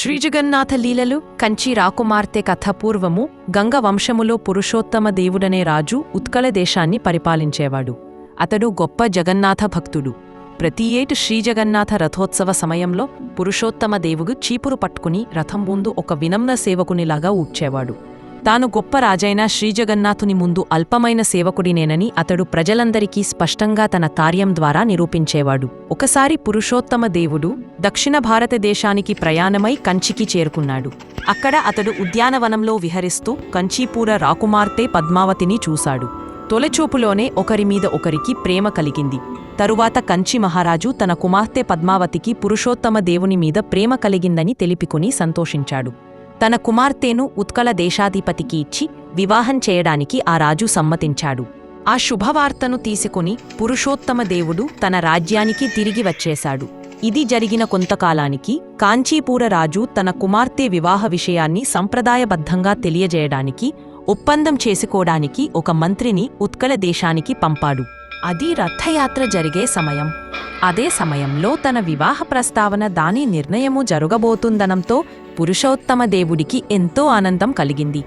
శ్రీజగన్నాథ లీలలు కంచి రాకుమార్తె కథ పూర్వము గంగ వంశములో పురుషోత్తమ దేవుడనే రాజు ఉత్కల దేశాన్ని పరిపాలించేవాడు. అతడు గొప్ప జగన్నాథ భక్తుడు. ప్రతి ఏటు శ్రీజగన్నాథ రథోత్సవ సమయంలో పురుషోత్తమ దేవుడు చీపురు పట్టుకుని రథం ముందు ఒక వినమ్న సేవకునిలాగా ఊడ్చేవాడు. తాను గొప్ప రాజైన శ్రీజగన్నాథుని ముందు అల్పమైన సేవకుడినేనని అతడు ప్రజలందరికీ స్పష్టంగా తన కార్యం ద్వారా నిరూపించేవాడు. ఒకసారి పురుషోత్తమ దేవుడు దక్షిణ భారతదేశానికి ప్రయాణమై కంచికి చేరుకున్నాడు. అక్కడ అతడు ఉద్యానవనంలో విహరిస్తూ కంచీపూర రాకుమార్తె పద్మావతిని చూశాడు. తొలచూపులోనే ఒకరి మీద ఒకరికి ప్రేమ కలిగింది. తరువాత కంచి మహారాజు తన కుమార్తె పద్మావతికి పురుషోత్తమ దేవుని మీద ప్రేమ కలిగిందని తెలిపికొని సంతోషించాడు. తన కుమార్తెను ఉత్కల దేశాధిపతికి ఇచ్చి వివాహం చేయడానికి ఆ రాజు సమ్మతించాడు. ఆ శుభవార్తను తీసుకుని పురుషోత్తమ దేవుడు తన రాజ్యానికి తిరిగి వచ్చేశాడు. ఇది జరిగిన కొంతకాలానికి కాంచీపూర రాజు తన కుమార్తె వివాహ విషయాన్ని సంప్రదాయబద్ధంగా తెలియజేయడానికి ఒప్పందం చేసుకోవడానికి ఒక మంత్రిని ఉత్కల దేశానికి పంపాడు. అది రథయాత్ర జరిగే సమయం. అదే సమయంలో తన వివాహ ప్రస్తావన దాని నిర్ణయము జరగబోతుందనంతో పురుషోత్తమ దేవుడికి ఎంతో ఆనందం కలిగింది.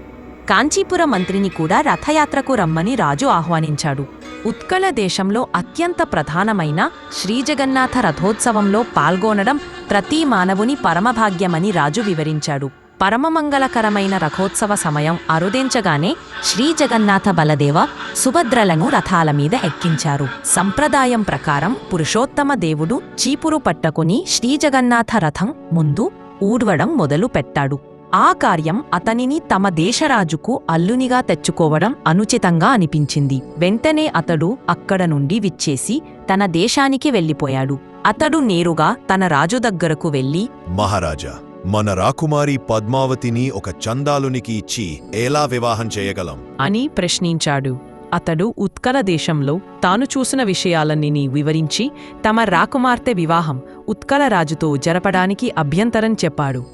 కాంచీపుర మంత్రిని కూడా రథయాత్రకు రమ్మని రాజు ఆహ్వానించాడు. ఉత్కళ దేశంలో అత్యంత ప్రధానమైన శ్రీజగన్నాథ రథోత్సవంలో పాల్గొనడం ప్రతి మానవుని పరమభాగ్యమని రాజు వివరించాడు. పరమమంగళకరమైన రథోత్సవ సమయం అరుదించగానే శ్రీజగన్నాథ బలదేవ సుభద్రలను రథాల మీద ఎక్కించారు. సంప్రదాయం ప్రకారం పురుషోత్తమ దేవుడు చీపురు పట్టకుని శ్రీజగన్నాథ రథం ముందు ఊడ్వడం మొదలు పెట్టాడు. ఆ కార్యం అతనిని తమ దేశరాజుకు అల్లునిగా తెచ్చుకోవడం అనుచితంగా అనిపించింది. వెంటనే అతడు అక్కడ నుండి విచ్చేసి తన దేశానికి వెళ్ళిపోయాడు. అతడు నేరుగా తన రాజు దగ్గరకు వెళ్ళి మహారాజా మన రాకుమారి పద్మావతిని ఒక చందాలునికి ఇచ్చి ఎలా వివాహం చేయగలం? అని ప్రశ్నించాడు. అతడు ఉత్కల దేశంలో తాను చూసిన విషయాలన్నీ వివరించి తమ రాకుమార్తె వివాహం ఉత్కల రాజుతో జరపడానికి అభ్యంతరం చెప్పాడు.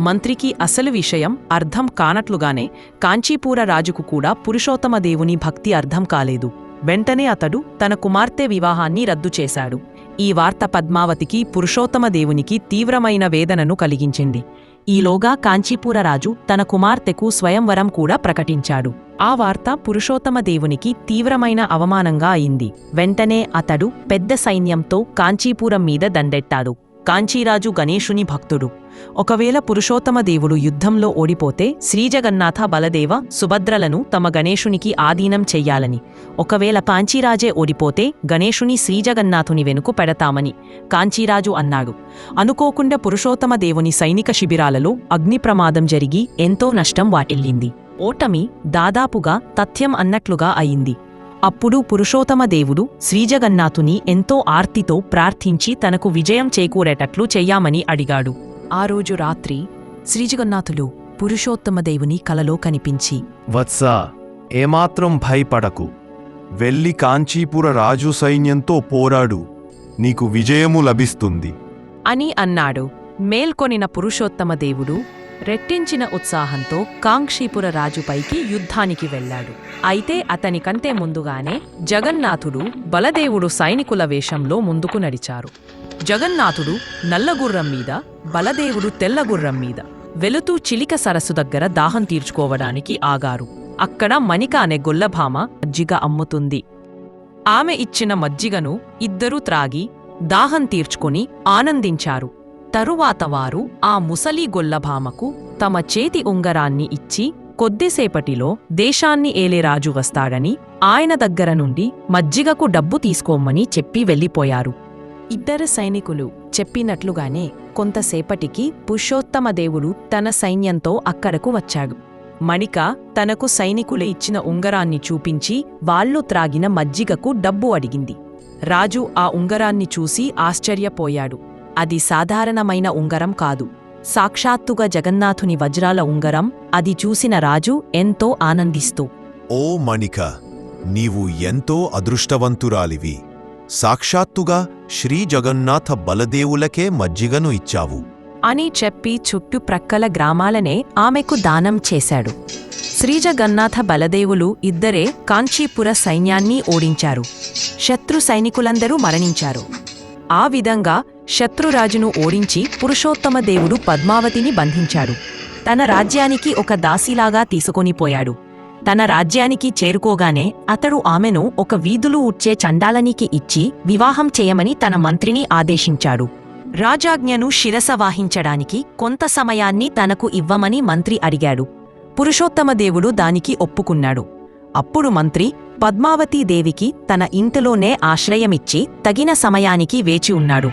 మంత్రికి అసలు విషయం అర్థం కానట్లుగానే కాంచీపూర రాజుకు కూడా పురుషోత్తమ దేవుని భక్తి అర్థం కాలేదు. వెంటనే అతడు తన కుమార్తె వివాహాన్ని రద్దు చేశాడు. ఈ వార్త పద్మావతికి పురుషోత్తమ దేవునికి తీవ్రమైన వేదనను కలిగించింది. ఈలోగా కాంచీపుర రాజు తన కుమార్తెకు స్వయంవరం కూడా ప్రకటించాడు. ఆ వార్త పురుషోత్తమ దేవునికి తీవ్రమైన అవమానంగా అయింది. వెంటనే అతడు పెద్ద సైన్యంతో కాంచీపురం మీద దండెట్టాడు. కాంచీరాజు గణేశుని భక్తుడు. ఒకవేళ పురుషోత్తమ దేవుడు యుద్ధంలో ఓడిపోతే శ్రీజగన్నాథ బలదేవ సుభద్రలను తమ గణేశునికి ఆధీనం చెయ్యాలని. ఒకవేళ కాంచీరాజే ఓడిపోతే గణేశుని శ్రీజగన్నాథుని వెనుక పెడతామని కాంచీరాజు అన్నాడు. అనుకోకుండా పురుషోత్తమ దేవుని సైనిక శిబిరాలలో అగ్నిప్రమాదం జరిగి ఎంతో నష్టం వాటిల్లింది. ఓటమి దాదాపుగా తథ్యం అన్నట్లుగా అయింది. అప్పుడు పురుషోత్తమ దేవుడు శ్రీజగన్నాథుని ఎంతో ఆర్తితో ప్రార్థించి తనకు విజయం చేకూరేటట్లు చెయ్యామని అడిగాడు. ఆ రోజు రాత్రి శ్రీజగన్నాథులు పురుషోత్తమ దేవుని కలలో కనిపించి వత్స ఏమాత్రం భయపడకు. వెళ్ళి కాంచీపుర రాజు సైన్యంతో పోరాడు. నీకు విజయము లభిస్తుంది. అని అన్నాడు. మేల్కొనిన పురుషోత్తమ దేవుడు రెట్టించిన ఉత్సాహంతో కాంక్షీపుర రాజుపైకి యుద్ధానికి వెళ్ళాడు. అయితే అతనికంటే ముందుగానే జగన్నాథుడు బలదేవుడు సైనికుల వేషంలో ముందుకు నడిచారు. జగన్నాథుడు నల్లగుర్రం మీద బలదేవుడు తెల్లగుర్రం మీద వెలుతూ చిలిక సరస్సు దగ్గర దాహం తీర్చుకోవడానికి ఆగారు. అక్కడ మణిక అనే గొల్లభామ మజ్జిగ అమ్ముతుంది. ఆమె ఇచ్చిన మజ్జిగను ఇద్దరూ త్రాగి దాహం తీర్చుకుని ఆనందించారు. తరువాత వారు ఆ ముసలి గొల్లభామకు తమ చేతి ఉంగరాన్ని ఇచ్చి కొద్దిసేపటిలో దేశాన్ని ఏలే రాజు వస్తాడని ఆయన దగ్గర నుండి మజ్జిగకు డబ్బు తీసుకోమని చెప్పి వెళ్ళిపోయారు. ఇద్దరు సైనికులు చెప్పినట్లుగానే కొంతసేపటికి పురుషోత్తమ దేవుడు తన సైన్యంతో అక్కడకు వచ్చాడు. మణిక తనకు సైనికులు ఇచ్చిన ఉంగరాన్ని చూపించి వాళ్ళు త్రాగిన మజ్జిగకు డబ్బు అడిగింది. రాజు ఆ ఉంగరాన్ని చూసి ఆశ్చర్యపోయాడు. అది సాధారణమైన ఉంగరం కాదు. సాక్షాత్తుగా జగన్నాథుని వజ్రాల ఉంగరం అది చూసిన రాజు ఎంతో ఆనందిస్తూ. ఓ మణిక నీవు ఎంతో అదృష్టవంతురాలివి. సాక్షాత్తుగా శ్రీ జగన్నాథ బలదేవులకే మజ్జిగను ఇచ్చావు. అని చెప్పి చుట్టుప్రక్కల గ్రామాలనే ఆమెకు దానం చేశాడు. శ్రీజగన్నాథ బలదేవులు ఇద్దరే కాంచీపుర సైన్యాన్ని ఓడించారు. శత్రు సైనికులందరూ మరణించారు. ఆ విధంగా శత్రురాజును ఓడించి పురుషోత్తమ దేవుడు పద్మావతిని బంధించాడు. తన రాజ్యానికి ఒక దాసిలాగా తీసుకొనిపోయాడు తన రాజ్యానికి చేరుకోగానే అతడు ఆమెను ఒక వీధులు ఉడ్చే చండాలనికి ఇచ్చి వివాహం చేయమని తన మంత్రిని ఆదేశించాడు. రాజాజ్ఞను శిరస వాహించడానికి కొంత సమయాన్ని తనకు ఇవ్వమని మంత్రి అడిగాడు. పురుషోత్తమ దేవుడు దానికి ఒప్పుకున్నాడు. అప్పుడు మంత్రి పద్మావతీదేవికి తన ఇంటిలోనే ఆశ్రయమిచ్చి తగిన సమయానికి వేచి ఉన్నాడు.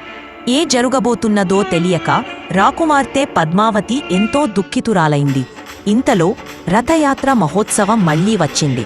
ఏ జరుగబోతున్నదో తెలియక రాకుమార్తె పద్మావతి ఎంతో దుఃఖితురాలైంది. ఇంతలో రథయాత్ర మహోత్సవం మళ్ళీ వచ్చింది.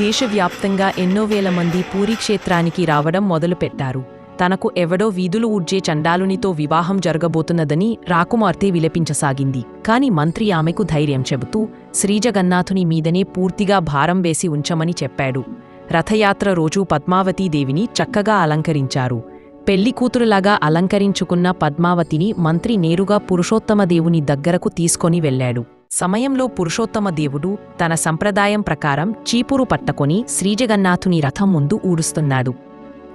దేశవ్యాప్తంగా ఎన్నో వేల మంది పూరి క్షేత్రానికి రావడం మొదలుపెట్టారు. తనకు ఎవడో వీధులు ఊడ్జే చండాలునితో వివాహం జరగబోతున్నదని రాకుమార్తె విలపించసాగింది. కాని మంత్రి ఆమెకు ధైర్యం చెబుతూ శ్రీజగన్నాథుని మీదనే పూర్తిగా భారం వేసి ఉంచమని చెప్పాడు. రథయాత్ర రోజు పద్మావతీదేవిని చక్కగా అలంకరించారు. పెళ్ళి కూతురులాగా అలంకరించుకున్న పద్మావతిని మంత్రి నేరుగా పురుషోత్తమ దేవుని దగ్గరకు తీసుకొని వెళ్ళాడు. సమయంలో పురుషోత్తమ దేవుడు తన సంప్రదాయం ప్రకారం చీపురు పట్టకొని శ్రీజగన్నాథుని రథం ముందు ఊడుస్తున్నాడు.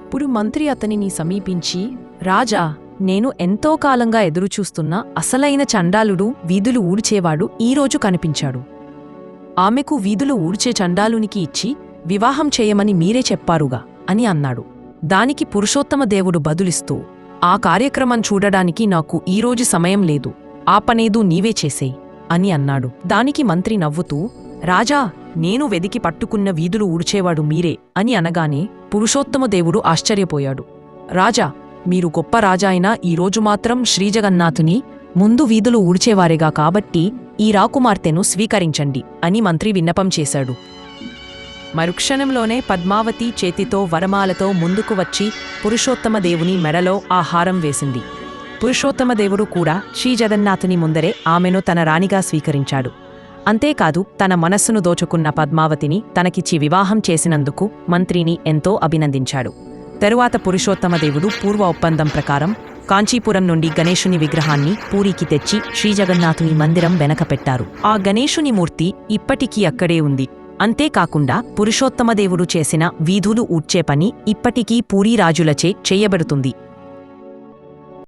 ఇప్పుడు మంత్రి అతనిని సమీపించి రాజా నేను ఎంతో కాలంగా ఎదురుచూస్తున్న అసలైన చండాలుడు వీధులు ఊడ్చేవాడు ఈరోజు కనిపించాడు. ఆమెకు వీధులు ఊడ్చే చండాలునికి ఇచ్చి వివాహం చేయమని మీరే చెప్పారుగా అని అన్నాడు. దానికి పురుషోత్తమ దేవుడు బదులిస్తూ ఆ కార్యక్రమం చూడడానికి నాకు ఈరోజు సమయం లేదు ఆ నీవే చేసేయ్ అని అన్నాడు. దానికి మంత్రి నవ్వుతూ రాజా నేను వెదికి పట్టుకున్న వీధులు ఊడ్చేవాడు మీరే అని అనగానే పురుషోత్తమ దేవుడు ఆశ్చర్యపోయాడు. రాజా మీరు గొప్ప రాజా అయినా ఈరోజు మాత్రం శ్రీజగన్నాథుని ముందు వీధులు ఊడ్చేవారేగా కాబట్టి ఈ రాకుమార్తెను స్వీకరించండి అని మంత్రి విన్నపం చేశాడు. మరుక్షణంలోనే పద్మావతి చేతితో వరమాలతో ముందుకు వచ్చి పురుషోత్తమ దేవుని మెడలో ఆహారం వేసింది. పురుషోత్తమ దేవుడు కూడా శ్రీజగన్నాథుని ముందరే ఆమెను తన రాణిగా స్వీకరించాడు. అంతేకాదు తన మనస్సును దోచుకున్న పద్మావతిని తనకిచ్చి వివాహం చేసినందుకు మంత్రిని ఎంతో అభినందించాడు. తరువాత పురుషోత్తమ దేవుడు పూర్వ ఒప్పందం ప్రకారం కాంచీపురం నుండి గణేశుని విగ్రహాన్ని పూరికి తెచ్చి శ్రీజగన్నాథుని మందిరం వెనకపెట్టారు ఆ గణేశుని మూర్తి ఇప్పటికీ అక్కడే ఉంది. అంతేకాకుండా పురుషోత్తమదేవుడు చేసిన వీధులు ఊడ్చే పని ఇప్పటికీ పూరీరాజులచే రాజులచే